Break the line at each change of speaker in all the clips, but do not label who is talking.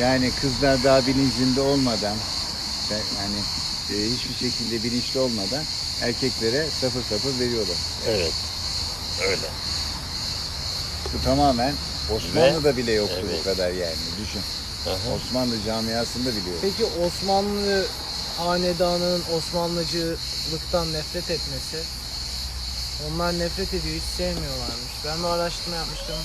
Yani kızlar daha bilincinde olmadan yani e, hiçbir şekilde bilinçli olmadan erkeklere sapır sapır veriyorlar.
Evet. Öyle.
Bu tamamen Osmanlı'da bile yoktu
Evet.
bu kadar yani. Düşün.
Aha.
Osmanlı camiasında bile yok.
Peki Osmanlı hanedanının Osmanlıcılıktan nefret etmesi onlar nefret ediyor hiç sevmiyorlarmış. Ben bir araştırma yapmıştım.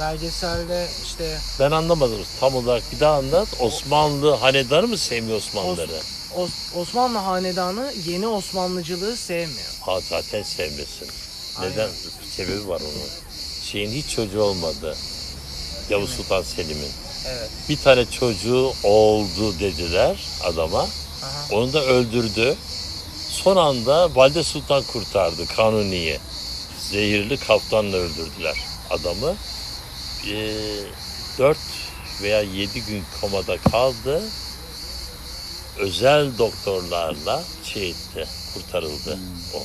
Belgeselde işte
Ben anlamadım tam olarak bir daha anlat. Osmanlı hanedanı mı sevmiyor Osmanlıları?
Os- Osmanlı hanedanı yeni Osmanlıcılığı sevmiyor.
Ha zaten sevmesin.
Aynen.
Neden? Sebebi var onun. Şeyin hiç çocuğu olmadı. Yavuz Sultan Selim'in.
Evet.
Bir tane çocuğu oldu dediler adama.
Aha.
Onu da öldürdü. Son anda Valide Sultan kurtardı Kanuni'yi. Zehirli kaftanla öldürdüler adamı. Ee, 4 veya 7 gün komada kaldı. Özel doktorlarla şey etti, kurtarıldı o.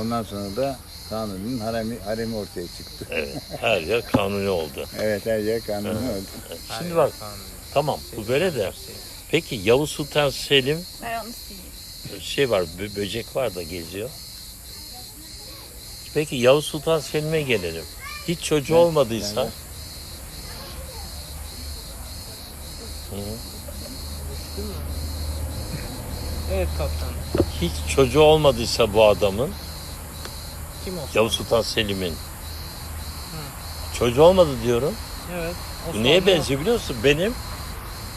Ondan sonra da Kanuni'nin haremi, haremi ortaya çıktı.
Evet, her yer kanuni oldu.
Evet her yer Kanuni oldu.
Şimdi bak, tamam bu böyle de. Peki Yavuz Sultan Selim
Ben onu
şey var, bö- böcek var da geziyor. Peki Yavuz Sultan Selim'e gelelim. Hiç çocuğu
Evet,
olmadıysa,
yani.
Evet kaptan.
hiç çocuğu olmadıysa bu adamın,
Kim Osmanlı?
Yavuz Sultan Selim'in çocuğu olmadı diyorum.
Evet.
Bu neye benziyor biliyor musun? Benim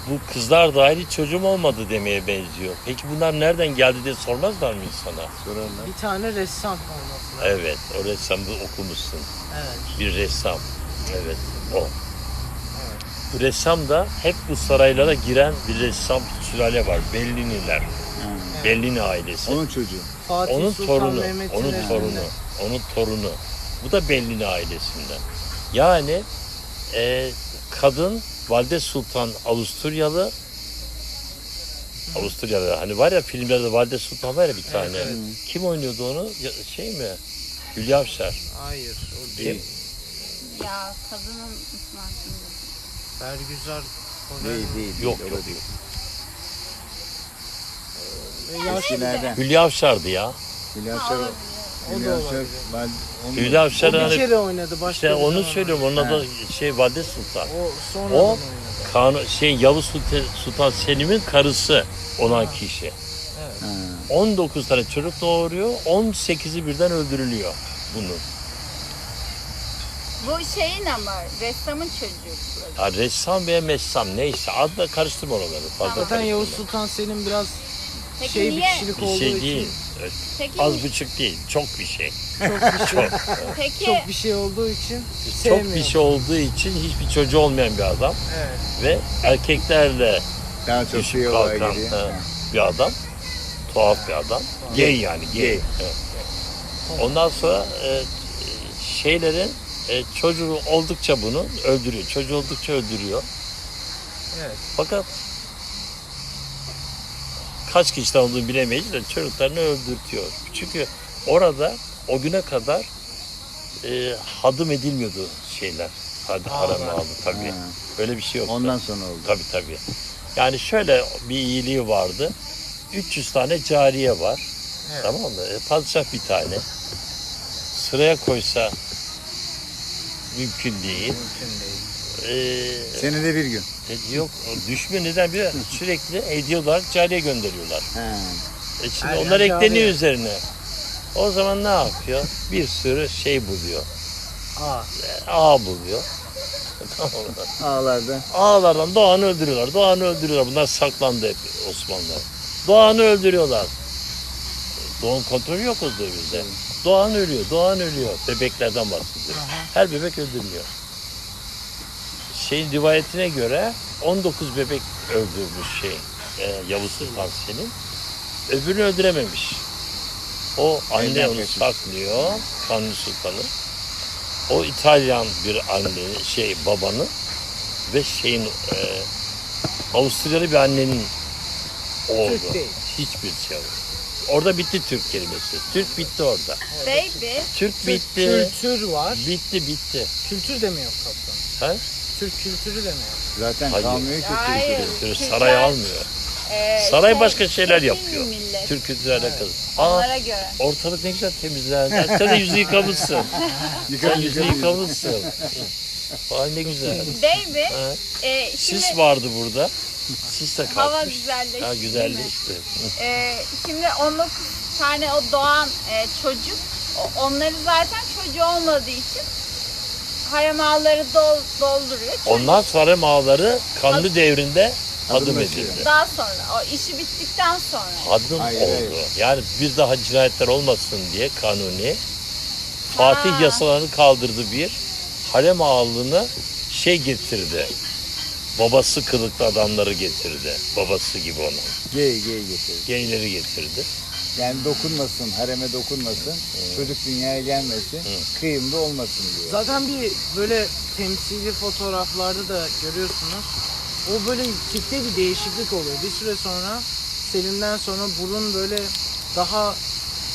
bu kızlar dahil hiç çocuğum olmadı demeye benziyor. Peki bunlar nereden geldi diye sormazlar mı insana?
Sorarlar.
Bir tane ressam olması lazım.
Evet, o ressamı okumuşsun.
Evet.
Bir ressam. Evet, o. Bu ressam da hep bu saraylara giren bir ressam sülale var. Belliniler.
Ha.
Bellini ailesi.
Onun çocuğu.
Fatih
Onun
Sultan
torunu,
Mehmet'in
onun
resminde.
torunu, onun torunu. Bu da Bellini ailesinden. Yani e, kadın Valide Sultan Avusturyalı Avusturyalı hani var ya filmlerde Valide Sultan var ya bir tane.
evet.
Kim oynuyordu onu? Ya- Şey mi? Hülya Avşar.
Hayır. O
Kim?
değil.
Ya kadının Müslüman şimdi.
Bergüzar. o
Değil değil.
Yok,
değil,
yok.
o değil.
Yaş,
Eskilerden.
Hülya Avşar'dı ya.
Hülya Avşar.
o
Hülya
da
Avşar.
olabilir.
Ben onu
Hülya Avşar
bir
hani
kere oynadı. Başka
işte
bir
onu
zaman
söylüyorum. Onun adı şey Valide Sultan.
O sonradan
O-
oynadı.
Kanun, şey Yavuz Sultan, Sultan Selim'in karısı olan kişi.
Evet.
Ha.
19 tane çocuk doğuruyor. 18'i birden öldürülüyor bunun.
Bu şeyin ama ressamın çocuğu.
Ya ressam veya messam neyse adla karıştırma oraları. Fazla
Zaten Yavuz
karıştırma.
Sultan Selim biraz
Peki
şey bir
niye?
kişilik
bir
olduğu
şey
için
değil.
Peki,
Az buçuk değil. Çok bir şey.
çok bir şey,
peki
çok bir şey olduğu için
Çok
sevmiyor.
bir şey olduğu için hiçbir çocuğu olmayan bir adam
Evet.
ve erkeklerle
Daha çok
düşüp
şey olaya
kalkan ha,
Ha.
bir adam. Tuhaf bir adam. Gay yani gay.
Gay.
Evet. Ondan sonra e, şeylerin e, çocuğu oldukça bunu öldürüyor. Çocuğu oldukça öldürüyor.
Evet.
Fakat kaç kişiden olduğunu bilemeyiz de çocuklarını öldürtüyor. Çünkü orada o güne kadar e, hadım edilmiyordu şeyler. Hadi haram aldı tabii.
Ha.
Öyle bir şey yoktu.
Ondan sonra oldu.
Tabii tabii. Yani şöyle bir iyiliği vardı. 300 tane cariye var.
Evet.
Tamam mı? E, padişah bir tane. Sıraya koysa mümkün değil.
Mümkün değil.
E,
Senede bir gün.
e, yok düşmüyor neden bir sürekli hediye olarak cariye gönderiyorlar.
Ha.
E şimdi
Her
onlar
yer
ekleniyor
cariye.
üzerine. O zaman ne yapıyor? Bir sürü şey buluyor.
Aa.
E, Ağ buluyor. tamam mı?
Ağlarda.
Ağlardan Doğan'ı öldürüyorlar. Doğan'ı öldürüyorlar. Bunlar saklandı hep Osmanlılar. Doğan'ı öldürüyorlar. Doğan kontrolü yok o devirde. Doğan ölüyor, Doğan ölüyor. Bebeklerden bahsediyor. Her bebek öldürülüyor. Şeyin rivayetine göre 19 bebek öldürmüş şey e, Yavuz Sultan Selim. Öbürünü öldürememiş. O anne onu saklıyor. Kanuni Sultan'ı. O İtalyan bir anne, şey babanın ve şeyin e, Avusturyalı bir annenin oğlu. Hiçbir şey yok. Orada bitti Türk kelimesi. Türk bitti orada.
baby
Türk
Türk
bitti.
kültür var.
Bitti bitti.
Kültür de mi yok kaptan?
Ha?
Türk kültürü de mi?
Zaten
Hayır.
kalmıyor ki
Hayır.
Türkiye'de.
Kültürü
Türkler-
saray almıyor.
Ee,
Saray
şey,
başka şeyler yapıyor.
millet.
Türk kültürü alakalı. Aa
Onlara göre.
ortalık ne güzel temizlendi. Sen de yüzünü yıkamışsın. Sen
Yıkan
yüzünü
yıkan.
yıkamışsın. Vay ne güzel.
Baby.
Ha.
E, şimdi
Sis vardı burada. Sis de
hava
kalkmış.
güzelleşti.
Ha güzelleşti.
E, şimdi 19 tane o doğan e, çocuk onları zaten çocuğu olmadığı için harem ağları dol, dolduruyor. Çocuk
Ondan sonra mağaları kanlı devrinde
Adım
adım
atıyor.
edildi.
Daha sonra o işi bittikten sonra.
Adım
Hayır,
oldu.
hayır.
Yani bir daha cinayetler olmasın diye kanuni Fatih
Ha.
yasalarını kaldırdı bir. Harem ağalığını şey getirdi. Babası kılıklı adamları getirdi. Babası gibi onun.
Gay gay getirdi.
Geyleri getirdi.
Yani dokunmasın, hareme dokunmasın, çocuk dünyaya gelmesin, kıyımda olmasın diyor.
Zaten bir böyle temsili fotoğraflarda da görüyorsunuz. O böyle tipte bir değişiklik oluyor. Bir süre sonra Selim'den sonra burun böyle daha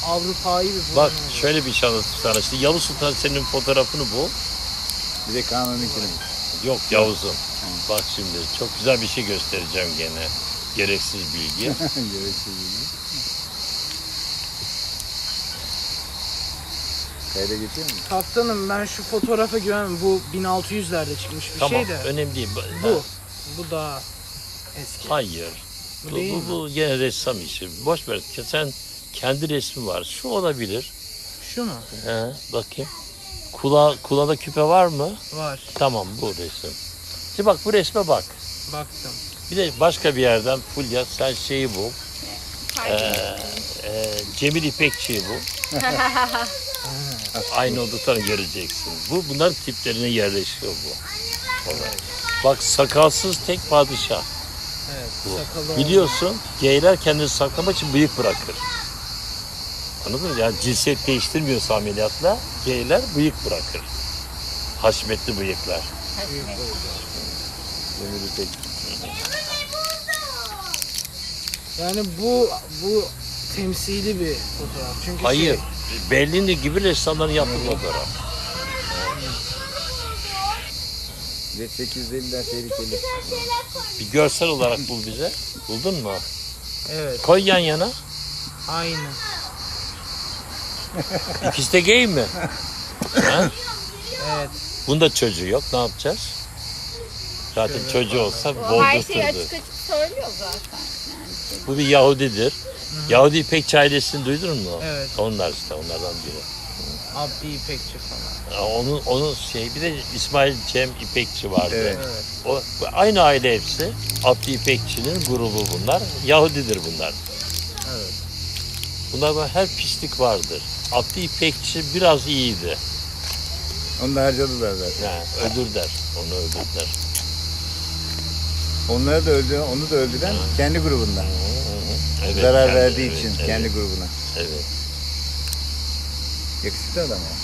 Avrupa'yı bir burun
Bak
oluyor.
şöyle bir şey anlatayım sana. İşte Yavuz Sultan senin fotoğrafını bul.
Bir de kanunikini.
Yok Yavuz'um. Bak şimdi çok güzel bir şey göstereceğim gene. Gereksiz bilgi.
Gereksiz Kayda geçiyor mu?
Kaptanım ben şu fotoğrafa güvenmem. Bu 1600'lerde çıkmış bir
tamam
şey de.
önemli değil.
Bu. Bu daha eski.
Hayır.
Bu
Bu,
değil
bu,
mi?
bu gene ressam işi. Boş ver. Sen kendi resmi var. Şu olabilir.
Şu mu?
He, bakayım. Kula, kulağında küpe var mı?
Var.
Tamam bu resim. Şimdi bak bu resme bak.
Baktım.
Bir de başka bir yerden Fulya sen şeyi bul. Ee, e, Cemil İpekçi'yi bul. Aynı olduklarını göreceksin. Bu bunların tiplerine yerleşiyor bu. olay. Bak sakalsız tek padişah.
Evet.
Bu. Biliyorsun geyler kendini saklamak için bıyık bırakır. Anladın mı? Yani cinsiyet değiştirmiyorsa ameliyatla geyler bıyık bırakır. Haşmetli bıyıklar.
Demiri tek.
Yani bu bu temsili bir fotoğraf. Çünkü
Hayır.
şey,
Bellini gibi ressamların yaptığı fotoğraf.
Ve 850'ler tehlikeli.
Bir görsel olarak bul bize. Buldun mu?
evet.
Koy yan yana.
Aynı.
İkisi de gay mi? Ha?
Evet.
Bunda çocuğu yok. Ne yapacağız? Zaten çocuğu olsa
O her şeyi
bozdurturdu.
açık açık söylüyor zaten.
Bu bir Yahudidir. Yahudi İpekçi ailesini duydun mu?
Evet.
Onlar işte onlardan biri.
Abdi İpekçi falan.
Ya Onun onun şey bir de İsmail Cem İpekçi vardı.
Evet.
Evet.
O aynı aile hepsi. Abdi İpekçi'nin grubu bunlar. Yahudidir bunlar.
Evet.
Bunlarda her pislik vardır. Abdi İpekçi biraz iyiydi.
Onu da harcadılar zaten.
Yani öldürdüler. Onu öldürdüler.
Onları da öldü, onu da öldüren kendi grubundan.
Evet,
Zarar
kendi-
verdiği
evet,
için
evet,
kendi grubuna.
Evet.
Yakışıklı adam ya.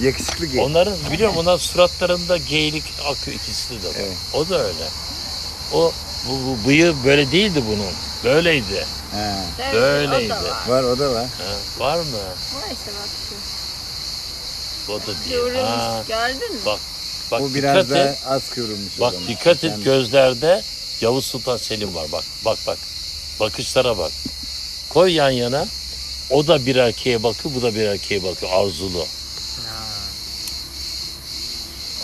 Yakışıklı gay.
Onların biliyorum onların suratlarında geylik akıyor ikisi de var.
Evet.
O da öyle. O bu, bu bıyığı böyle değildi bunun. Böyleydi.
Evet,
Böyleydi.
O da var.
Var o da var.
Ha, var mı?
Var işte bak şu.
O da değil. Ha,
Kıvrılmış. Gördün mü?
bak bak
Bu biraz
et.
az kıvrılmış
Bak
zaman.
dikkat et gözlerde Yavuz Sultan Selim var. Bak bak bak. Bakışlara bak. Koy yan yana. O da bir erkeğe bakıyor, bu da bir erkeğe bakıyor. Arzulu.
Ha.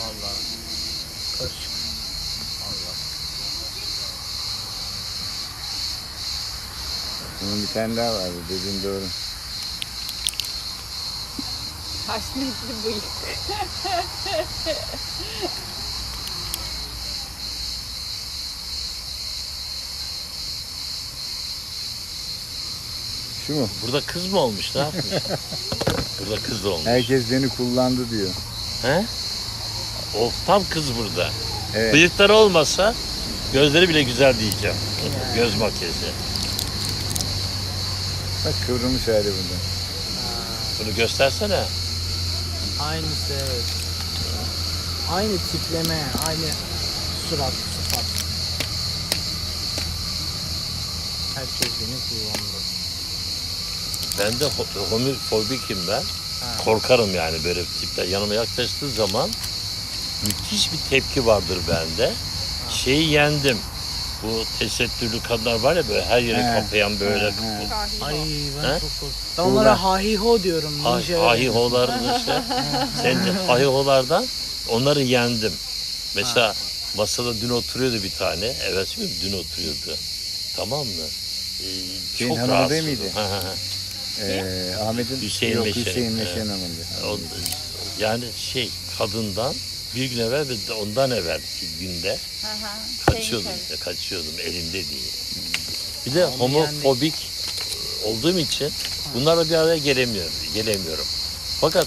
Vallahi. Karışık. Allah.
Bunun bir tane daha vardı dediğin doğru.
Haşmetli bıyık.
Şu mu?
Burada kız mı olmuş? Ne yapmış? Burada kız da olmuş.
Herkes beni kullandı diyor.
He? O tam kız burada.
Evet.
Bıyıkları olmasa gözleri bile güzel diyeceğim. Göz makyajı.
Bak kıvrılmış hali bunda.
Bunu göstersene.
Aynısı evet. Aynı tipleme, aynı surat, sıfat. Herkes beni kullandı.
Ben de ho- homofobikim ben.
Ha.
Korkarım yani böyle tipler yanıma yaklaştığı zaman müthiş bir tepki vardır bende. Şeyi yendim. Bu tesettürlü kadınlar var ya böyle her yeri
He.
kapayan böyle
He.
Ay ben
Ha?
çok korktum. Ben onlara hahiho diyorum.
Ah-
ninja.
ahiholar işte. Sen de ahiholardan onları yendim. Mesela masada dün oturuyordu bir tane. Evet mi? Dün oturuyordu. Tamam mı? Ee,
Şeyin
çok
hanımı
rahatsız.
miydi?
Ha, ha, ha.
Ee, Ahmet'in
Hüseyin
yok. Hüseyin
He.
Meşen Hanım'dı.
O, yani şey kadından bir gün evvel ve de ondan evvel günde
hı.
kaçıyordum. İşte, kaçıyordum elimde değil. Bir de homofobik olduğum için bunlarla bir araya gelemiyorum. gelemiyorum. Fakat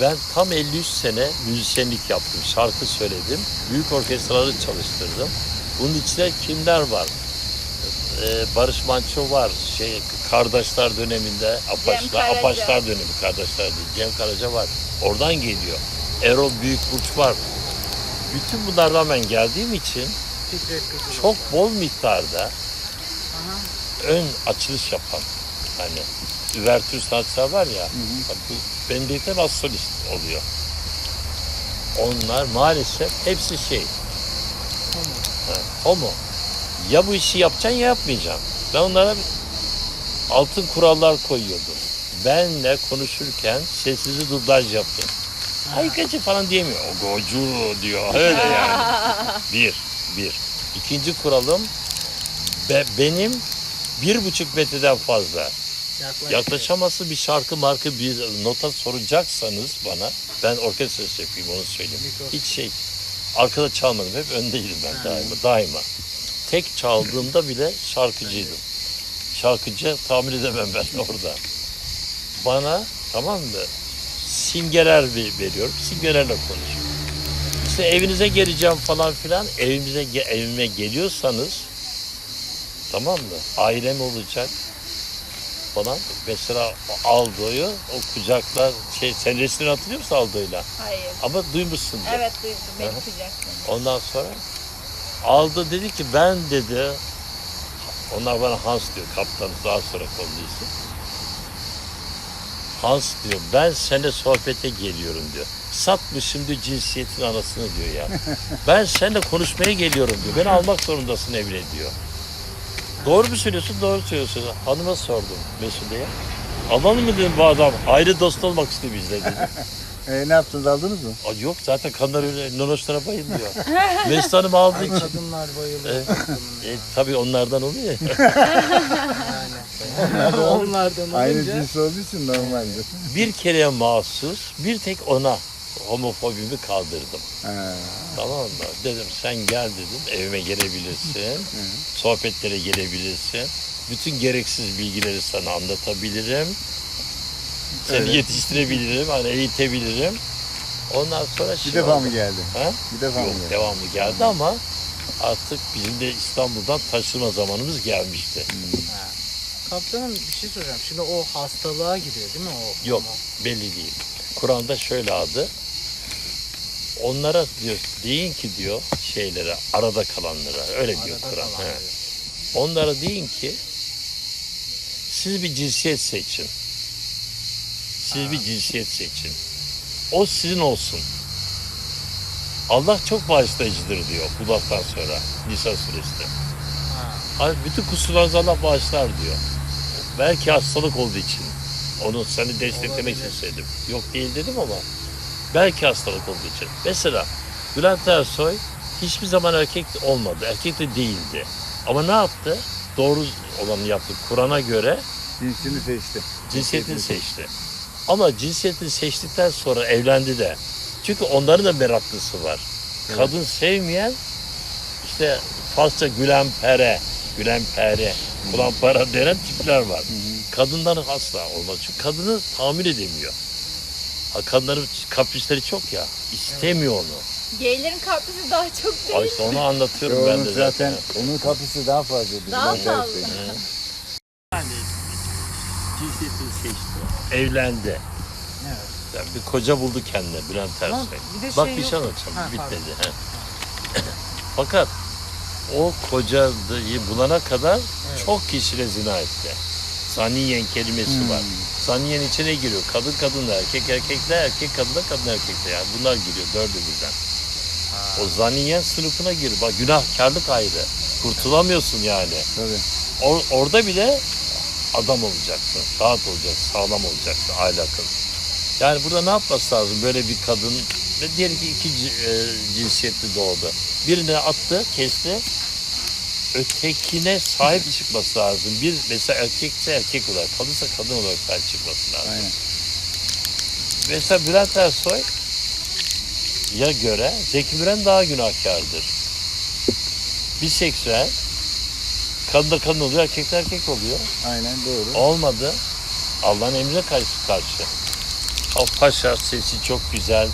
ben tam 53 sene müzisyenlik yaptım. Şarkı söyledim. Büyük orkestraları çalıştırdım. Bunun içinde kimler var? Ee, Barış Manço var. Şey Kardeşler döneminde Apaçlar. Apaçlar dönemi Kardeşler. Cem Karaca var. Oradan geliyor. Erol Büyükburç var. Bütün bunlardan ben geldiğim için çok bol miktarda
Aha.
ön açılış yapan hani üvertür sanatçılar var ya bak bu benim birlikte bas solist oluyor. Onlar maalesef hepsi şey
Homo.
ha, homo. Ya bu işi yapacaksın ya yapmayacaksın. Ben onlara altın kurallar koyuyordum. Benle konuşurken sessizi dublaj yaptım. Ay gacı falan diyemiyor. O gocu diyor. Öyle yani. Bir, bir. İkinci kuralım be, benim bir buçuk metreden fazla
Yaklaş.
yaklaşaması bir şarkı markı bir nota soracaksanız bana ben orkestra şefiyim onu söyleyeyim.
Mikrofon.
Hiç şey arkada çalmadım hep öndeydim ben daima daima. Tek çaldığımda bile şarkıcıydım. Şarkıcı tahmin edemem ben orada. Bana tamam mı? Simgeler veriyorum. Simgelerle konuşuyorum. İşte evinize geleceğim falan filan. Evimize evime geliyorsanız tamam mı? Ailem olacak falan. Mesela Aldo'yu o kucaklar şey sen resmini hatırlıyor musun Aldo'yla?
Hayır.
Ama duymuşsundur.
Evet duydum. Beni kucakladı.
Ondan sonra Aldo dedi ki ben dedi onlar bana Hans diyor kaptan daha sonra konuluysa. Hans diyor ben seninle sohbete geliyorum diyor. Satmış şimdi cinsiyetin anasını diyor ya. ben seninle konuşmaya geliyorum diyor. Beni almak zorundasın evine diyor. Doğru mu söylüyorsun? Doğru söylüyorsun. Hanıma sordum Mesude'ye. Alalım mı dedim bu adam. Ayrı dost olmak istiyor bizle dedi.
Ee, ne yaptınız aldınız mı?
Aa, Yok zaten kadınlar öyle nonoşlara bayılmıyor. Mesut Hanım aldığı için.
Kadınlar bayılıyor.
Evet. E, tabii onlardan oluyor ya.
Onlardan
Aynı
olunca
cins olduğu için normaldir.
bir kereye mahsus bir tek ona homofobimi kaldırdım.
Ha.
Tamam mı? Dedim sen gel dedim evime gelebilirsin. sohbetlere gelebilirsin. Bütün gereksiz bilgileri sana anlatabilirim. Seni
Öyle.
yetiştirebilirim, hani eğitebilirim. Ondan sonra
Bir
şey
defa
oldu.
mı geldi?
Ha?
Bir defa mı
Yok
geldi?
devamlı geldi ama artık bizim de İstanbul'dan taşıma zamanımız gelmişti.
Kaptanım bir şey soracağım. Şimdi o hastalığa giriyor değil mi o?
Yok
homo?
belli değil. Kur'an'da şöyle adı. Onlara diyor deyin ki diyor şeylere arada kalanlara öyle diyor
Arada
Kur'an.
diyor.
Onlara deyin ki siz bir cinsiyet seçin. Siz bir cinsiyet seçin. O sizin olsun. Allah çok bağışlayıcıdır diyor bu laftan sonra Nisa suresinde.
Ha.
Bütün kusurlarınızı Allah bağışlar diyor. Belki hastalık olduğu için. Onu seni desteklemek için söyledim. Yok değil dedim ama belki hastalık olduğu için. Mesela Bülent Ersoy hiçbir zaman erkek olmadı. Erkek de değildi. Ama ne yaptı? Doğru olanı yaptı. Kur'an'a göre
Cinsini seçti.
cinsiyetini seçti. Ama cinsiyetini seçtikten sonra evlendi de. Çünkü onların da meraklısı var. Kadın sevmeyen işte Farsça gülen pere, gülen pere, kulan para denen tipler var. Kadından asla olmaz. Çünkü kadını tahammül edemiyor. Ha, kadınların kaprisleri çok ya. istemiyor onu.
Geylerin kaprisi daha çok
Ay
değil.
işte onu anlatıyorum
Yo,
ben
onun
de
zaten,
zaten.
onun kapısı daha fazla.
Daha
Bülent
fazla.
Ersoy'un.
Yani cinsiyetini seçti. Evlendi.
Evet.
Yani bir koca buldu kendine Bülent Ersoy.
bir de
Bak
şey
bir şey anlatacağım.
Ha,
Bitmedi. he. Fakat o kocayı bulana kadar çok kişiyle zina etti. Saniyen kelimesi var. Zaniyenin içine giriyor. Kadın kadınla erkek erkekle erkek kadınla kadın erkekle yani bunlar giriyor dördü birden. O zaniye sınıfına gir. Bak günahkarlık ayrı. Kurtulamıyorsun yani.
Tabii.
Or- orada bile adam olacaksın. Rahat olacaksın. Sağlam olacaksın. Ahlakın. Yani burada ne yapması lazım? Böyle bir kadın ve diyelim ki iki e, cinsiyetli doğdu. Birine attı, kesti. Ötekine sahip çıkması lazım. Bir mesela erkekse erkek olarak, kadınsa kadın olarak sahip çıkması lazım.
Aynen.
Mesela Bülent Ersoy ya göre Zeki Müren daha günahkardır. Biseksüel kadın da kadın oluyor, erkek de erkek oluyor.
Aynen doğru.
Olmadı. Allah'ın emrine karşı karşı. O paşa sesi çok güzel.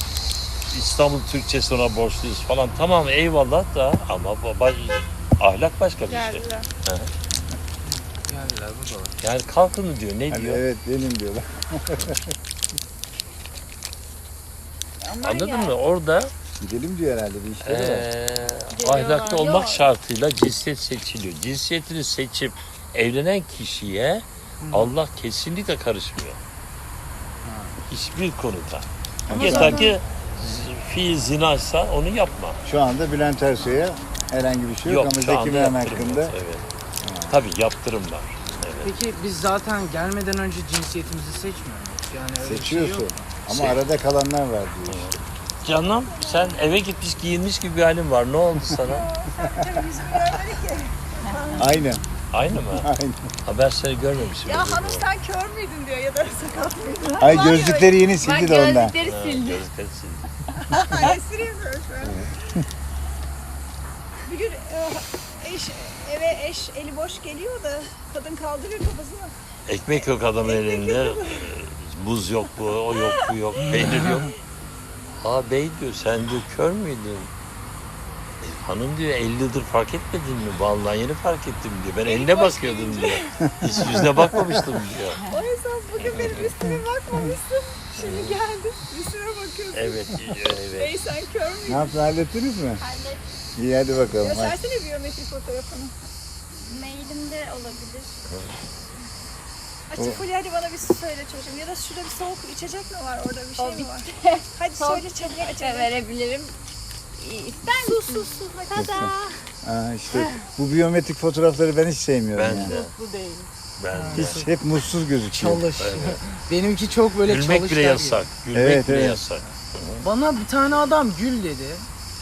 İstanbul Türkçesi ona borçluyuz falan. Tamam eyvallah da ama baba ahlak başka bir şey.
Geldiler.
Geldiler buradalar.
Yani kalkın diyor. Ne
Hani
diyor?
evet benim diyorlar.
Ama
Anladın
yani-
mı? Orada
Gidelim diyor herhalde bir işleri var.
Ee, ahlaklı olmak
Yok.
şartıyla cinsiyet seçiliyor. Cinsiyetini seçip evlenen kişiye Allah kesinlikle karışmıyor. Hiçbir konuda.
Ama
Yeter
zaten-
ki fiil zinaysa onu yapma.
Şu anda Bülent Ersoy'a herhangi bir şey yok,
Yok,
ama Zeki Müren hakkında
yok, Evet. Tabii yaptırım var. Evet.
Peki biz zaten gelmeden önce cinsiyetimizi seçmiyor muyuz? Yani öyle bir şey
seçiyorsun.
yok.
ama
Şey-
arada kalanlar var diyor işte.
Canım sen eve gitmiş giyinmiş gibi bir halin var. Ne oldu sana?
Aynen.
Aynı mı?
Aynen.
Haber seni görmemişim.
Ya Hanım sen kör müydün diyor ya da sakat mıydın?
Ay gözlükleri yeni sildi de ondan.
gözlükleri
Ha, gözlükleri sildim.
Yapıyorum şu an. Bir gün e, eş, eve eş eli boş geliyor da kadın kaldırıyor kafasını.
Ekmek yok adamın elinde. Buz yok bu, o yok bu yok, peynir yok. Aa bey diyor sen diyor kör müydün? Hanım diyor 50 yıldır fark etmedin mi? Vallahi yeni fark ettim diyor. Ben eline bakıyordum diyor. Hiç yüzüne bakmamıştım diyor.
O yüzden bugün benim üstüme bakmamışsın. Şimdi geldin üstüme bakıyorsun.
Evet, evet.
Bey sen kör müydün?
Ne yaptın hallettiniz mi?
Hallet.
İyi hadi bakalım. Hadi.
Göstersene biyometrik fotoğrafını.
Mailimde olabilir.
Açık Fulya hadi bana bir su söyle çocuğum. Ya da şurada bir soğuk içecek mi var orada bir şey
O
mi var?
bitti.
Hadi söyle çabuk açalım.
verebilirim. İster
Su
misin?
su su. Hadi.
Tada.
Aa, işte bu biyometrik fotoğrafları ben hiç sevmiyorum
Ben
yani.
de,
Bu değil.
ben de.
Hiç hep mutsuz gözüküyor.
Çalış. Benimki çok böyle
Gülmek
çalışkan
bile
gibi.
yasak. Gülmek
Evet,
bile
evet.
yasak.
Bana bir tane adam gül dedi.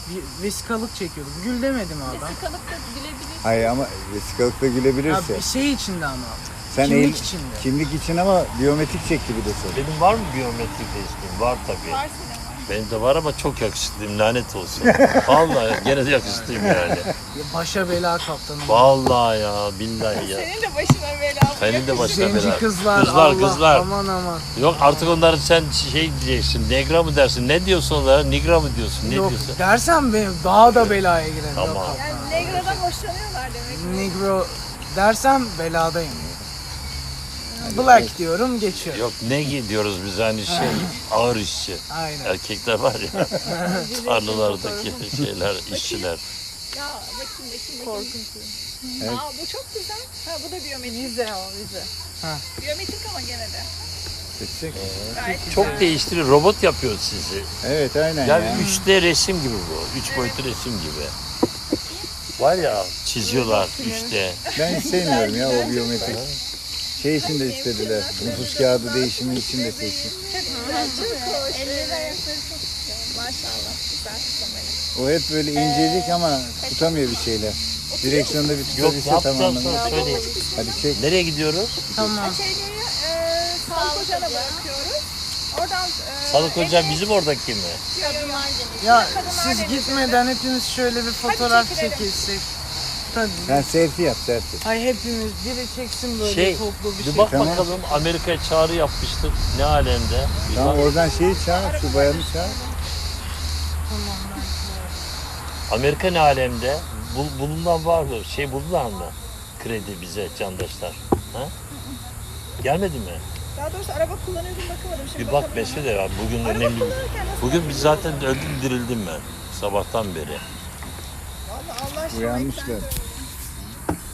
Bir vesikalık çekiyordum. Gül demedim adam.
Vesikalıkta gülebilir.
Hayır ama vesikalıkta
Ya
gülebilirse.
bir şey içinde ama.
Sen
kimlik
el-
içinde.
kimlik için ama biyometrik çekti bir de sen.
Benim var mı biyometrik resmim? Var tabii.
Var senin var.
Benim de var ama çok yakışıklıyım lanet olsun. Vallahi gene de yakışıklıyım yani.
Başa bela kaptanım.
Vallahi ya billahi ya.
Senin de başına bela.
Senin de başına
Zenci
bela.
kızlar,
Kızlar,
Allah,
kızlar.
aman aman.
Yok artık onları sen şey diyeceksin. Negra mı dersin? Ne diyorsun onlara? Nigra mı diyorsun? Ne
Yok
diyorsun?
dersem benim daha da belaya girerim.
Tamam.
Yok,
Yani Negro'dan hoşlanıyorlar demek ki.
Negro dersem beladayım. Black diyorum geçiyor.
Yok ne diyoruz biz hani şey ağır işçi.
Aynen.
Erkekler var ya tarlalardaki şeyler, işçiler.
Ya bakayım bakayım bakayım.
Evet.
Aa bu çok güzel. Ha bu da biyometrik.
Vize o vize.
Biyometrik ama gene de.
Seçecek.
Gayet güzel.
Çok değiştiriyor. Robot yapıyor sizi.
Evet aynen
Yani
ya.
3D resim gibi bu. 3 boyutlu resim gibi. Var ya çiziyorlar 3D.
Ben sevmiyorum ya o biyometrik. Şey için de istediler. Nüfus kağıdı değişimi için de seçtim.
Çok hoş. Elleri ayakları çok güzel. Maşallah. Güzel.
O hep böyle incecik ama tutamıyor bir şeyler. Direksiyonda bir tutabilse
yapacağız
tamam.
sana söyleyeyim.
Hadi çek.
Nereye gidiyoruz?
Tamam.
Şeyleri e, sağlık ocağına bırakıyoruz. Oradan e,
Salık Hoca bizim oradaki mi?
Kadınlar.
Ya siz gitmeden hepimiz şöyle bir fotoğraf çekilsek. Tabii.
Sen selfie yap selfie.
Hay hepimiz biri çeksin böyle
Şey,
toplu bir
Bir
şey.
bak
Tamam.
bakalım Amerika'ya çağrı yapmıştık. Ne alemde? Bir
Tamam
bak.
oradan şeyi çağır, şu bayanı çağır.
Amerika ne alemde? Bul, bulunan var mı? Şey buldular mı? Kredi bize candaşlar. Ha? Gelmedi mi?
Daha doğrusu araba kullanıyordum bakamadım. Şimdi
Bir bak
bakalım.
mesele var. Bugün
Araba
önemli.
kullanırken nasıl
Bugün biz zaten öldüm dirildim ben. Sabahtan beri.
Uyanmışlar.